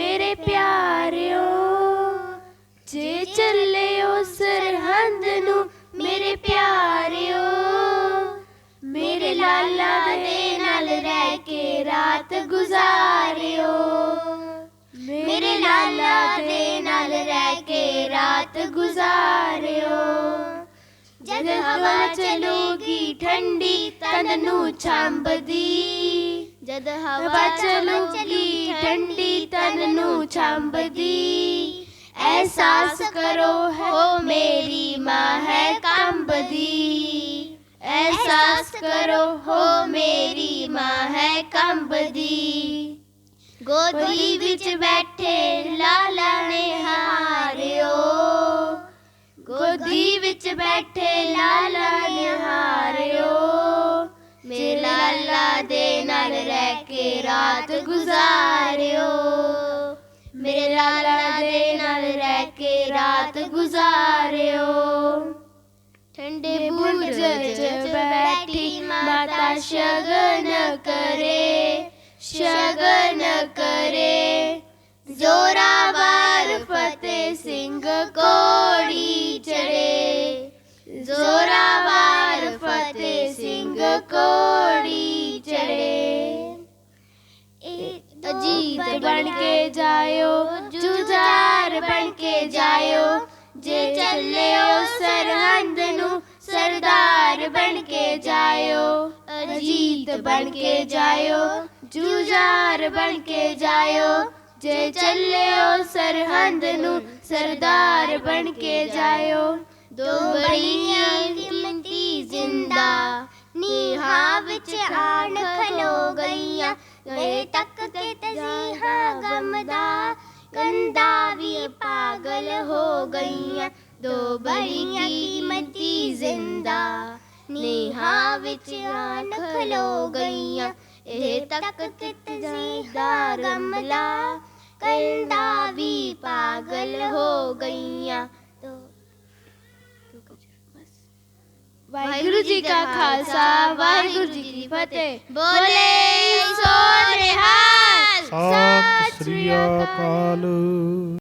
ਮੇਰੇ ਪਿਆਰਿਓ ਜੇ ਚੱਲਿਓ ਸਰਹੰਦ ਨੂੰ ਮੇਰੇ ਪਿਆਰਿਓ ਮੇਰੇ ਲਾਲਾ ਦੇ ਨਾਲ ਰਹਿ ਕੇ ਰਾਤ ਗੁਜ਼ਾਰਿਓ। ਮੇਰੇ ਲਾਲਾ ਦੇ ਨਾਲ ਰਹਿ ਕੇ ਰਾਤ ਗੁਜ਼ਾਰਿਓ। ਜਦ ਹਵਾ ਚਲੂਗੀ ਠੰਡੀ ਤਨ ਨੂੰ ਛੰਬਦੀ ਜਦ ਹਵਾ ਚਲੂਗੀ ਠੰਡੀ ਤਨ ਨੂੰ ਛੰਬਦੀ, ਅਹਿਸਾਸ ਕਰੋ, ਹੋ ਮੇਰੀ ਮਾਂ ਹੈ ਕੰਬਦੀ। ਅਹਿਸਾਸ ਕਰੋ, ਹੋ ਮੇਰੀ ਮਾਂ ਹੈ ਕੰਬਦੀ। ਗੋਦੀ ਵਿੱਚ ਬੈਠੇ ਲਾਲਾ ਨੇ ਹਾਰਿਓ। ਗੋਦੀ ਵਿੱਚ ਬੈਠੇ ਲਾਲਾ ਨੇ ਹਾਰਿਓ। ਮੇਰੇ ਲਾਲਾ ਦੇ ਨਾਲ ਰਹਿ ਕੇ ਰਾਤ ਗੁਜ਼ਾਰ ਮੇਰੇ ਦੇ ਨਾਲ ਰਹਿ ਕੇ ਰਾਤ ਗੁਜ਼ਾਰਿਓ। ਠੰਡੇ ਬੁਰਜ ਚ ਬੈਠੀ ਮਾਤਾ ਸ਼ਗਨ ਕਰੇ ਸ਼ਗਨ ਕਰੇ। ਜ਼ੋਰਾਵਾਰ ਫਤਿਹ ਸਿੰਘ ਕੋੜੀ ਚੜੇ। ਜ਼ੋਰਾਵਰ ਫਤਿਹ ਸਿੰਘ ਕੋ ਜਾਇਓ, ਜੁਝਾਰ ਬਣ ਕੇ ਜਾਇਓ। ਜੇ ਚੱਲਿਓ ਸਰਹੰਦ ਨੂੰ, ਸਰਦਾਰ ਬਣ ਕੇ ਜਾਇਓ। ਅਜੀਤ ਬਣ ਕੇ ਜਾਇਓ, ਜੁਝਾਰ ਬਣ ਕੇ ਜਾਇਓ। ਜੇ ਚੱਲਿਓ ਸਰਹੰਦ ਨੂੰ, ਸਰਦਾਰ ਬਣ ਕੇ ਜਾਇਓ। ਦੋ ਬੜੀਆਂ ਕੀਮਤੀ ਜ਼ਿੰਦਾ, ਨੀਹਾਂ ਵਿੱਚ ਆਣ ਖਲੋ ਗਈਆਂ। ਗਏ ਤੱਕ ਕੇ ਤਜ਼ੀਹਾਂ ਗਈਆਂ ਦੋ ਬੜੀਆਂ ਕੀਮਤੀ ਜ਼ਿੰਦਾ। ਨੀਹਾਂ ਵਿੱਚ ਆਣ ਖਲੋ ਗਈਆਂ ਇਹ ਤੱਕ ਕੇ ਤਜ਼ੀਹਾਂ ਗਮਲਾ ਕੰਦਾ ਵੀ ਪਾਗਲ ਹੋ ਗਈਆਂ। ਵਾਹਿਗੁਰੂ ਜੀ ਕਾ ਖਾਲਸਾ ਵਾਹਿਗੁਰੂ ਜੀ ਕੀ ਫਤਿਹ। ਬੋਲੇ ਸੋ ਨਿਹਾਲ। ਸਤਿ ਸ੍ਰੀ ਅਕਾਲ।